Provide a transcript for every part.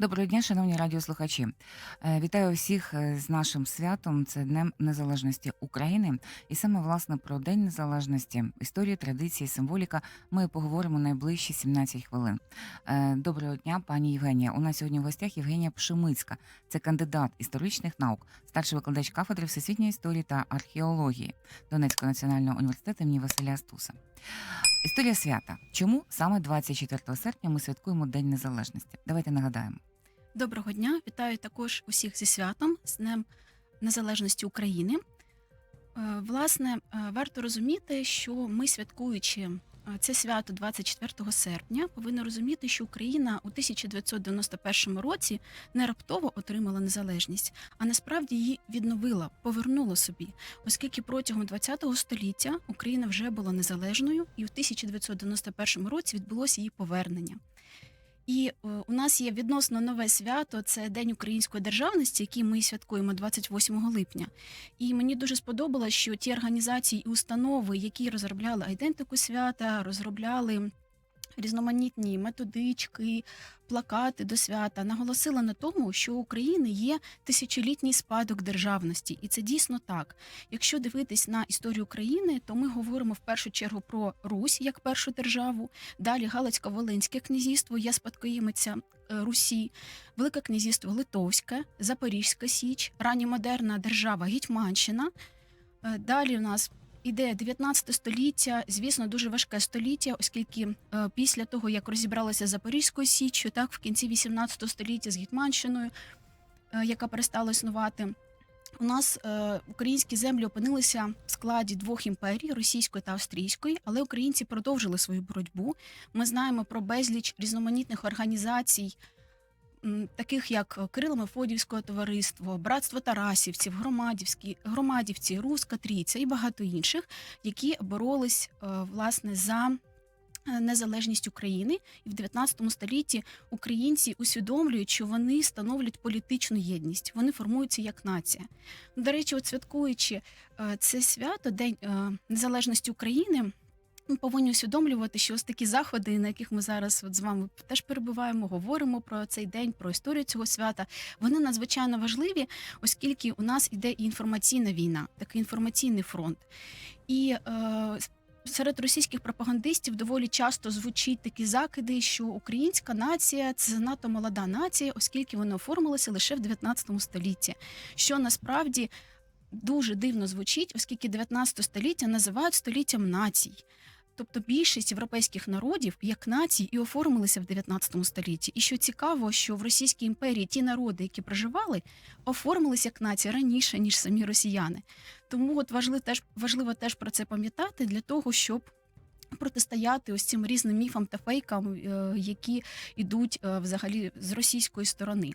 Доброго дня, шановні радіослухачі. Е, Вітаю всіх е, з нашим святом. Це Днем Незалежності України. І саме власне про День Незалежності, історію, традиції, символіка. Ми поговоримо найближчі 17 хвилин. Е, Доброго дня, пані Євгенія. У нас сьогодні в гостях Євгенія Пшемицька. Це кандидат історичних наук, старший викладач кафедри всесвітньої історії та археології Донецького національного університету імені Василя Стуса. Історія свята. Чому саме 24 серпня ми святкуємо День Незалежності? Давайте нагадаємо. Доброго дня, вітаю також усіх зі святом з Днем Незалежності України. Е, Власне, е, варто розуміти, що ми, святкуючи е, це свято 24 серпня, повинні розуміти, що Україна у 1991 році не раптово отримала незалежність, а насправді її відновила, повернула собі, оскільки протягом 20 століття Україна вже була незалежною, і в 1991 році відбулося її повернення. І е, у нас є відносно нове свято це День української державності, який ми святкуємо 28 липня. І мені дуже сподобалось, що ті організації і установи, які розробляли айдентику свята, розробляли різноманітні методички, плакати до свята, наголосили на тому, що у України є тисячолітній спадок державності, і це дійсно так. Якщо дивитись на історію України, то ми говоримо в першу чергу про Русь як першу державу. Далі Галицько-Волинське князівство є спадкоємиця е, Русі, Велике князівство Литовське, Запорізька Січ, ранньомодерна держава Гетьманщина. Е, Далі у нас іде 19 століття, звісно, дуже важке століття, оскільки е, після того, як розібралися Запорізькою Січчю, так в кінці 18 століття з Гетьманщиною, е, яка перестала існувати. У нас е, українські землі опинилися в складі двох імперій російської та австрійської, але українці продовжили свою боротьбу. Ми знаємо про безліч різноманітних організацій, таких як Кирило Мефодівського товариство, Братство Тарасівців, Громадівські, Громадівці, Руска Трійця і багато інших, які боролись е, власне за. е, Незалежність України і в 19 столітті українці усвідомлюють, що вони становлять політичну єдність, вони формуються як нація. До речі, от святкуючи е, це свято, День е, Незалежності України, ми повинні усвідомлювати, що ось такі заходи, на яких ми зараз от з вами теж перебуваємо, говоримо про цей день, про історію цього свята. Вони надзвичайно важливі, оскільки у нас іде і інформаційна війна, такий інформаційний фронт. І е, серед російських пропагандистів доволі часто звучить такі закиди, що українська нація це занадто молода нація, оскільки вона оформилася лише в 19 столітті. Що насправді дуже дивно звучить, оскільки 19 століття називають століттям націй. Тобто більшість європейських народів як націй і оформилися в 19 столітті. І що цікаво, що в Російській імперії ті народи, які проживали, оформилися як нація раніше, ніж самі росіяни. Тому от важливо теж, важливо теж про це пам'ятати для того, щоб протистояти ось цим різним міфам та фейкам, е, які йдуть е, взагалі з російської сторони.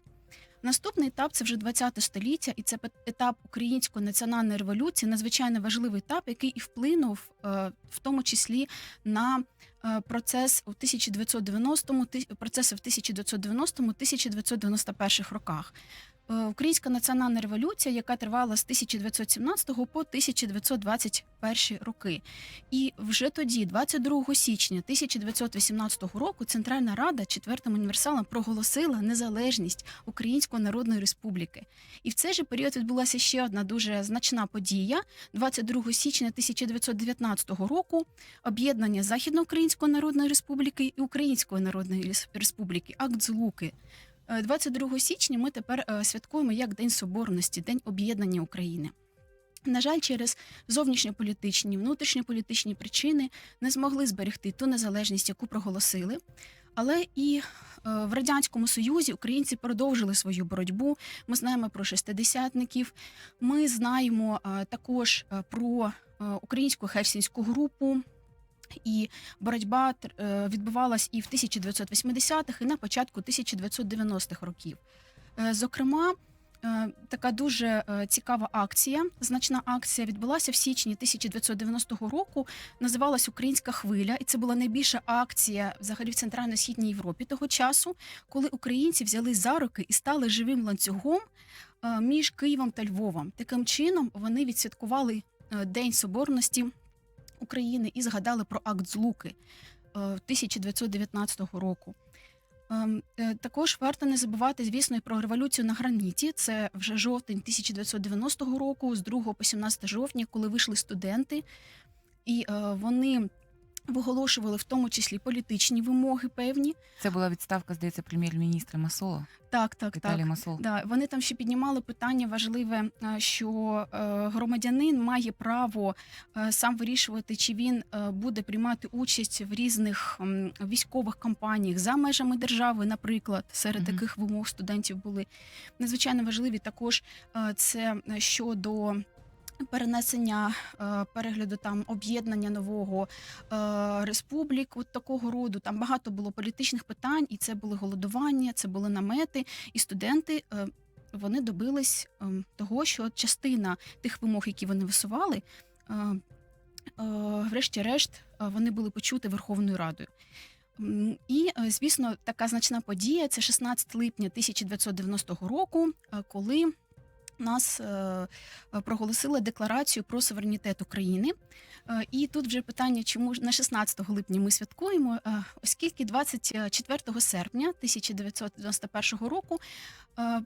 Наступний етап це вже 20 століття, і це етап української національної революції, надзвичайно важливий етап, який і вплинув е, в тому числі на е, процес у 1990-му, ти- процеси в 1990-1991 роках. Е, Українська національна революція, яка тривала з 1917 по 1921 роки. І вже тоді, 22 січня 1918 року, Центральна Рада четвертим універсалом проголосила незалежність Української Народної Республіки. І в цей же період відбулася ще одна дуже значна подія. 22 січня 1919 року об'єднання Західноукраїнської Народної Республіки і Української Народної Республіки, акт Злуки. Е, 22 січня ми тепер е, святкуємо як День Соборності, День об'єднання України. На жаль, через зовнішньополітичні, внутрішньополітичні причини не змогли зберегти ту незалежність, яку проголосили. Але і е, в радянському союзі українці продовжили свою боротьбу. Ми знаємо про шестидесятників. Ми знаємо е, також е, про е, українську херсінську групу. І боротьба е, відбувалась і в 1980-х, і на початку 1990-х років. Е, Зокрема, е, така дуже цікава акція, значна акція відбулася в січні 1990 року. Називалась Українська хвиля, і це була найбільша акція взагалі в центрально-східній Європі того часу, коли українці взяли за руки і стали живим ланцюгом між Києвом та Львовом. Таким чином вони відсвяткували День Соборності України і згадали про акт Злуки е, 1919 року. Ем, е, Також варто не забувати, звісно, і про революцію на граніті. Це вже жовтень 1990 року, з 2 по 17 жовтня, коли вийшли студенти, і е, вони виголошували в тому числі політичні вимоги певні. Це була відставка, здається, прем'єр-міністра Масола, Так, так, Віталій так. Масол. Да, вони там ще піднімали питання важливе, е, що е, громадянин має право е, сам вирішувати, чи він буде приймати участь в різних військових кампаніях за межами держави, наприклад, серед Мгм. таких вимог студентів були надзвичайно важливі. Також це щодо. Перенесення е, перегляду там об'єднання нового е, республік, от такого роду. Там багато було політичних питань, і це були голодування, це були намети. І студенти е, вони добились того, що частина тих вимог, які вони висували, врешті-решт, вони були почуті Верховною Радою. І, звісно, така значна подія це 16 липня 1990 року, коли нас е, е, проголосили декларацію про суверенітет України. Е, І тут вже питання, чому на 16 липня ми святкуємо, оскільки 24 серпня 1991 року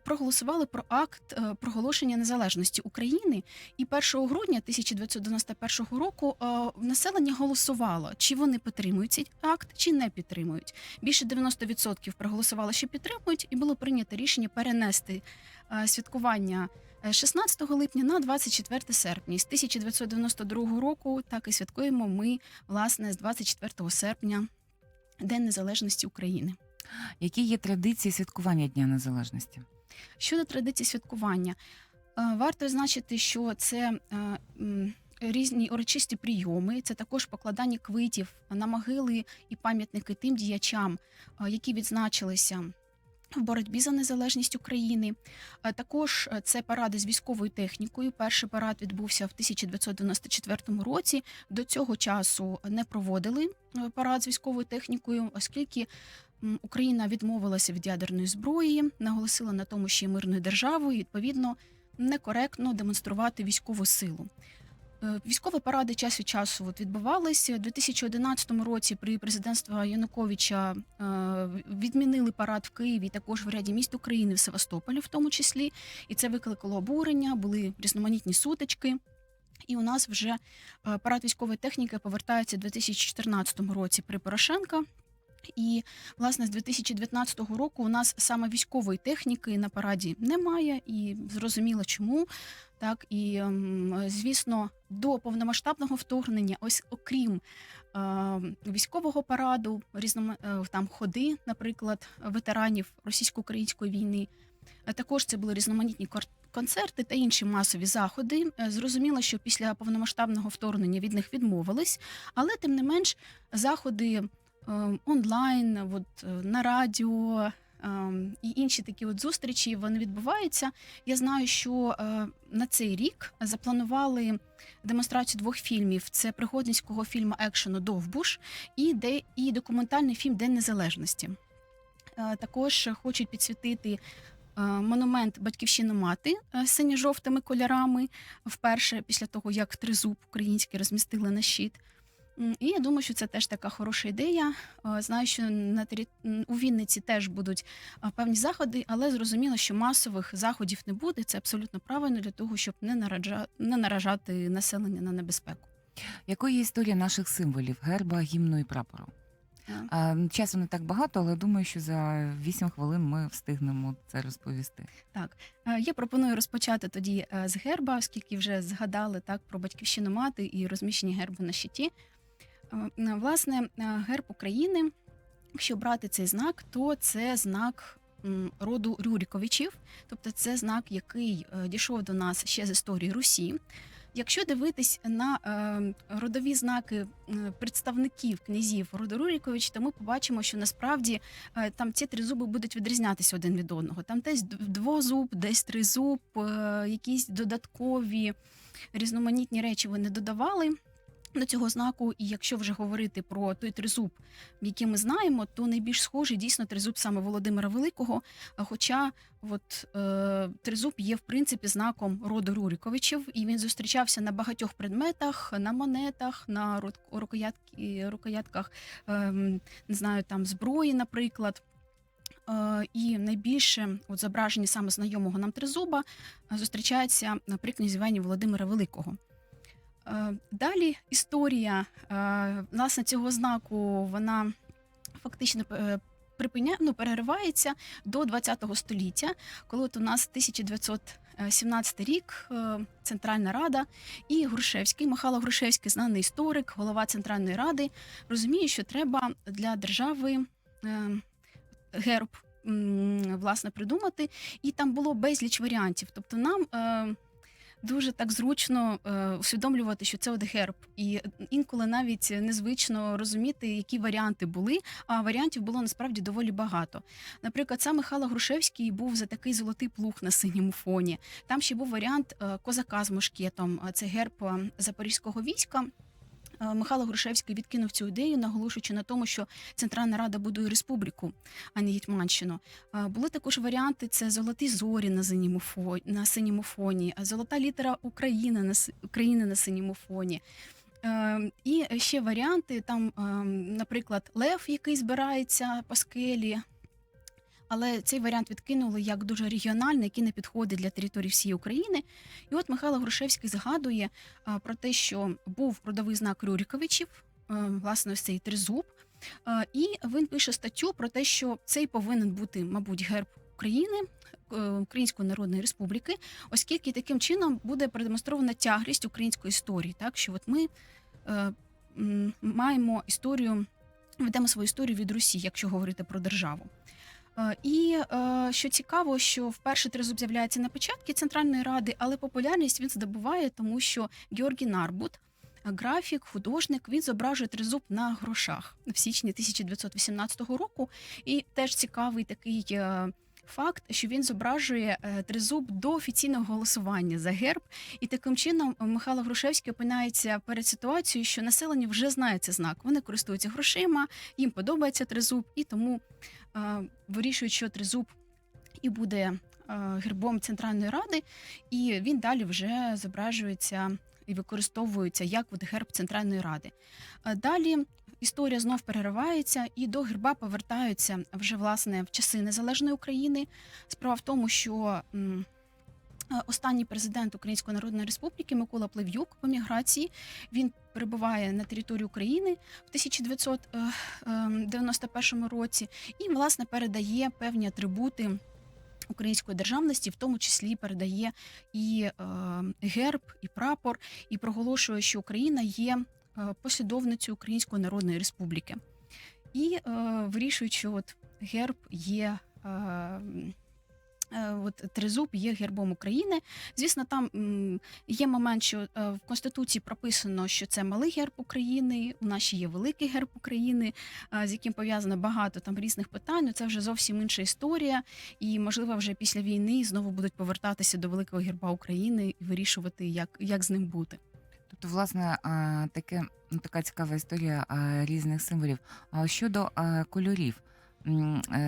проголосували про акт проголошення незалежності України, і 1 грудня 1991 року населення голосувало, чи вони підтримують цей акт, чи не підтримують. Більше 90% проголосувало, що підтримують, і було прийнято рішення перенести святкування е, 16 липня на 24 серпня. З 1992 року так і святкуємо ми власне з 24 серпня День Незалежності України. Які є традиції святкування Дня Незалежності? Щодо традицій святкування, е, варто відзначити, що це е, різні урочисті прийоми, це також покладання квитів на могили і пам'ятники тим діячам, е, які відзначилися. В боротьбі за незалежність України також е, це паради з військовою технікою. Перший парад відбувся в 1994 році. До цього часу не проводили е, парад з військовою технікою, оскільки Україна відмовилася від ядерної зброї, наголосила на тому, що є мирною державою, і відповідно некоректно демонструвати військову силу. Е, Військові паради час від часу от відбувалися. У 2011 році при президентстві Януковича е, відмінили парад в Києві, також в ряді міст України, в Севастополі, в тому числі. І це викликало обурення, були різноманітні сутички. І у нас вже е, парад військової техніки повертається у 2014 році при Порошенка. І власне з 2019 року у нас саме військової техніки на параді немає, і зрозуміло чому. Так і ем, звісно, до повномасштабного вторгнення, ось окрім е, військового параду, різном е, там ходи, наприклад, ветеранів російсько-української війни. Також це були різноманітні концерти та інші масові заходи. Е, Зрозуміло, що після повномасштабного вторгнення від них відмовились, але тим не менш заходи е, онлайн, от, е, на радіо. ем, І інші такі от зустрічі вони відбуваються. Я знаю, що е, на цей рік запланували демонстрацію двох фільмів: це пригодницького фільму екшену Довбуш і де і документальний фільм День Незалежності. Е, Також хочуть підсвітити монумент Батьківщина мати синьо-жовтими кольорами вперше після того, як тризуб український розмістили на щит. І я думаю, що це теж така хороша ідея. Е, Знаю, що на тері... у Вінниці теж будуть певні заходи, але зрозуміло, що масових заходів не буде. Це абсолютно правильно для того, щоб не нараджа... не наражати населення на небезпеку. Якою є історія наших символів герба, гімну і прапору? Е, А, часу не так багато, але думаю, що за 8 хвилин ми встигнемо це розповісти. Так, Е, я пропоную розпочати тоді е, з герба, оскільки вже згадали так про батьківщину мати і розміщення гербу на щиті. Е, Власне, е, герб України, якщо брати цей знак, то це знак роду Рюріковичів, тобто це знак, який е, дійшов до нас ще з історії Русі. Якщо дивитись на родові знаки представників князів роду Рюрікович, то ми побачимо, що насправді там ці три зуби будуть відрізнятися один від одного. Там десь двозуб, десь тризуб, якісь додаткові різноманітні речі вони додавали. До цього знаку. І якщо вже говорити про той тризуб, який ми знаємо, то найбільш схожий дійсно тризуб саме Володимира Великого. Хоча от, е, тризуб є в принципі знаком роду Рюриковичів, і він зустрічався на багатьох предметах, на монетах, на рукоятках, ем, не знаю, там зброї, наприклад. Е, І найбільше от зображення саме знайомого нам тризуба е, зустрічається при князюванні Володимира Великого. Е, Далі історія е, власне цього знаку вона фактично е, припиня... ну, переривається до ХХ століття, коли от у нас 1917 рік Центральна Рада і Грушевський, Михайло Грушевський, знаний історик, голова Центральної Ради, розуміє, що треба для держави герб власне придумати, і там було безліч варіантів. Тобто нам дуже так зручно е, усвідомлювати, що це от герб, і інколи навіть незвично розуміти, які варіанти були. А варіантів було насправді доволі багато. Наприклад, сам Михайло Грушевський був за такий золотий плуг на синьому фоні. Там ще був варіант е, козака з мушкетом. Це герб е, запорізького війська. Е, Михайло Грушевський відкинув цю ідею, наголошуючи на тому, що Центральна Рада будує республіку, а не Гетьманщину. Е, Були також варіанти: це золоті зорі на синьому фоні, на синьому фоні, золота літера України на України на синьому фоні. Е, І ще варіанти: там, е, наприклад, лев, який збирається по скелі. Але цей варіант відкинули як дуже регіональний, який не підходить для території всієї України. І от Михайло Грушевський згадує про те, що був родовий знак Рюриковичів, е, власне, ось цей тризуб. І він пише статтю про те, що цей повинен бути, мабуть, герб України. е, Української Народної Республіки, оскільки таким чином буде продемонстрована тяглість української історії, так що от ми е, маємо історію, ведемо свою історію від Русі, якщо говорити про державу. Е, І е, що цікаво, що вперше тризуб з'являється на початку Центральної Ради, але популярність він здобуває, тому що Георгій Нарбут, графік, художник, він зображує тризуб на грошах в січні 1918 року. І теж цікавий такий е, факт, що він зображує тризуб до офіційного голосування за герб. І таким чином Михайло Грушевський опинається перед ситуацією, що населення вже знає цей знак. Вони користуються грошима, їм подобається тризуб, і тому вирішують, що тризуб і буде е, гербом Центральної Ради, і він далі вже зображується і використовується як от герб Центральної Ради. Е, Далі історія знов переривається, і до герба повертаються вже власне в часи незалежної України. Справа в тому, що е, останній президент Української Народної Республіки Микола Плев'юк в еміграції він перебуває на території України в 1991 році і власне передає певні атрибути української державності, в тому числі передає і е, герб, і прапор, і проголошує, що Україна є е, послідовницею Української Народної Республіки. І е, вирішують, що от герб є. Е, От тризуб є гербом України. Звісно, там є момент, що е, в конституції прописано, що це малий герб України. У нас ще є великий герб України, е, з яким пов'язано багато там різних питань. Ну, Це вже зовсім інша історія, і можливо, вже після війни знову будуть повертатися до великого герба України і вирішувати, як, як з ним бути. Тобто, власне, таке, ну, така цікава історія різних символів. А щодо кольорів,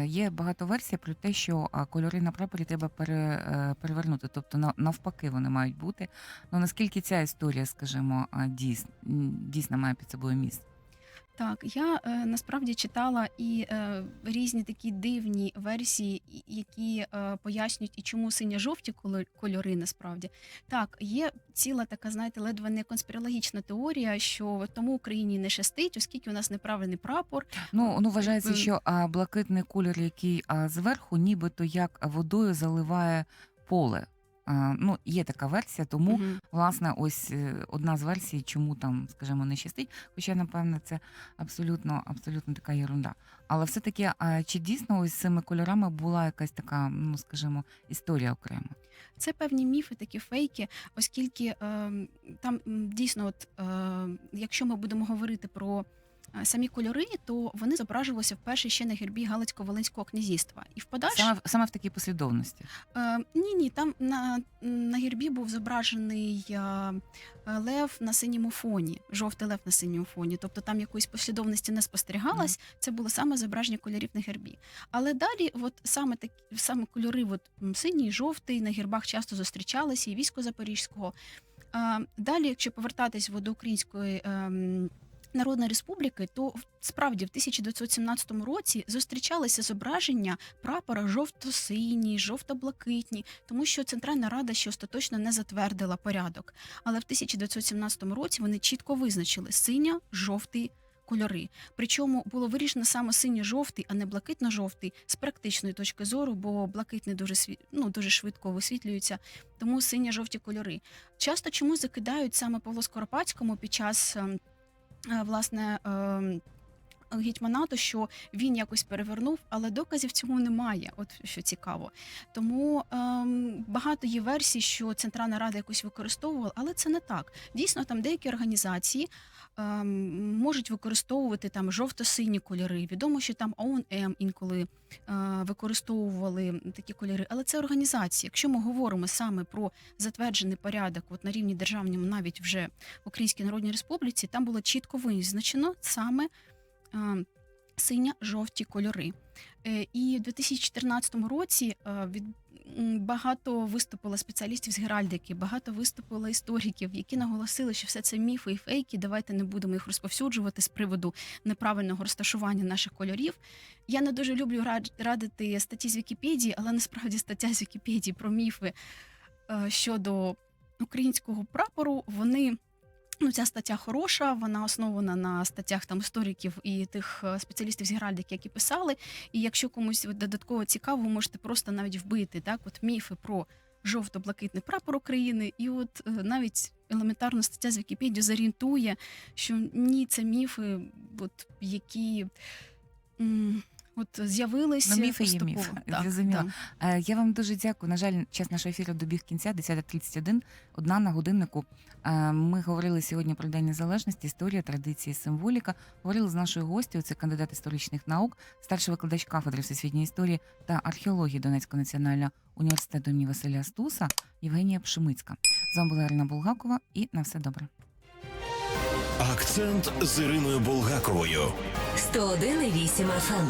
є багато версій про те, що кольори на прапорі треба пере, е, перевернути, тобто навпаки вони мають бути. Ну наскільки ця історія, скажімо, дійсна, дійс, дійсно має під собою місце? Так, я е, насправді читала і е, різні такі дивні версії, які е, пояснюють, і чому синьо-жовті кольори насправді. Так, є ціла така, знаєте, ледве не конспірологічна теорія, що тому Україні не щастить, оскільки у нас неправильний прапор. Ну, ну вважається, що а, блакитний колір, який а, зверху, нібито як водою заливає поле. Ну, є така версія, тому Мгм. власне, ось е, одна з версій, чому там, скажімо, не щастить. Хоча, напевно, це абсолютно, абсолютно така ерунда. Але все-таки, чи дійсно ось з цими кольорами була якась така, ну скажімо, історія окрема? Це певні міфи, такі фейки, оскільки е, там дійсно, от, е, якщо ми будемо говорити про самі кольори, то вони зображувалися вперше ще на гербі Галицько-Волинського князівства. І в подальшому Саме, в- саме в такій послідовності. Е, ні, ні, там на, на гербі був зображений е, е, лев на синьому фоні, жовтий лев на синьому фоні. Тобто там якоїсь послідовності не спостерігалось. Це було саме зображення кольорів на гербі. Але далі, от саме такі саме кольори, от синій, жовтий на гербах часто зустрічалися і військо Запорізького. Е, далі, якщо повертатись до української. ем, Народної республіки, то справді в 1917 році зустрічалися зображення прапора жовто-синій, жовто-блакитні, тому що Центральна Рада ще остаточно не затвердила порядок. Але в 1917 році вони чітко визначили синя, жовтий кольори. Причому було вирішено саме синьо-жовтий, а не блакитно-жовтий з практичної точки зору, бо блакитний дуже сві... ну, дуже швидко висвітлюється, тому синьо-жовті кольори. Часто чомусь закидають саме Павло Скоропадському під час ем, власне. Гетьманату, що він якось перевернув, але доказів цьому немає. От що цікаво. Тому ем, багато є версій, що Центральна Рада якось використовувала, але це не так. Дійсно, там деякі організації ем, можуть використовувати там жовто-сині кольори. Відомо, що там ОУН інколи е, використовували такі кольори, але це організації. Якщо ми говоримо саме про затверджений порядок, от на рівні державному, навіть вже в Українській Народній Республіці, там було чітко визначено саме. Синя-жовті кольори. Е, І в 2014 році е, від багато виступило спеціалістів з геральдики, багато виступило істориків, які наголосили, що все це міфи і фейки. Давайте не будемо їх розповсюджувати з приводу неправильного розташування наших кольорів. Я не дуже люблю рад- радити статті з Вікіпедії, але насправді стаття з Вікіпедії про міфи е, щодо українського прапору. Вони Ну, ця стаття хороша, вона основана на статтях там істориків і тих е, спеціалістів з геральдики, які писали. І якщо комусь додатково цікаво, ви можете просто навіть вбити так, от міфи про жовто-блакитний прапор України, і от е, навіть елементарно стаття з Вікіпедії зорієнтує, що ні, це міфи, от, які от з'явилися Ну, міфи є міфи, Так, зрозуміло. так. Е, Я вам дуже дякую. На жаль, час нашого ефіру добіг кінця, 10.31, одна на годиннику. Е, Ми говорили сьогодні про День Незалежності, історія, традиції, символіка. Говорили з нашою гостю, це кандидат історичних наук, старший викладач кафедри всесвітньої історії та археології Донецького національного університету імені Василя Стуса Євгенія Пшемицька. З вами була Ірина Булгакова і на все добре. Акцент з Іриною Булгаковою. 101,8 FM.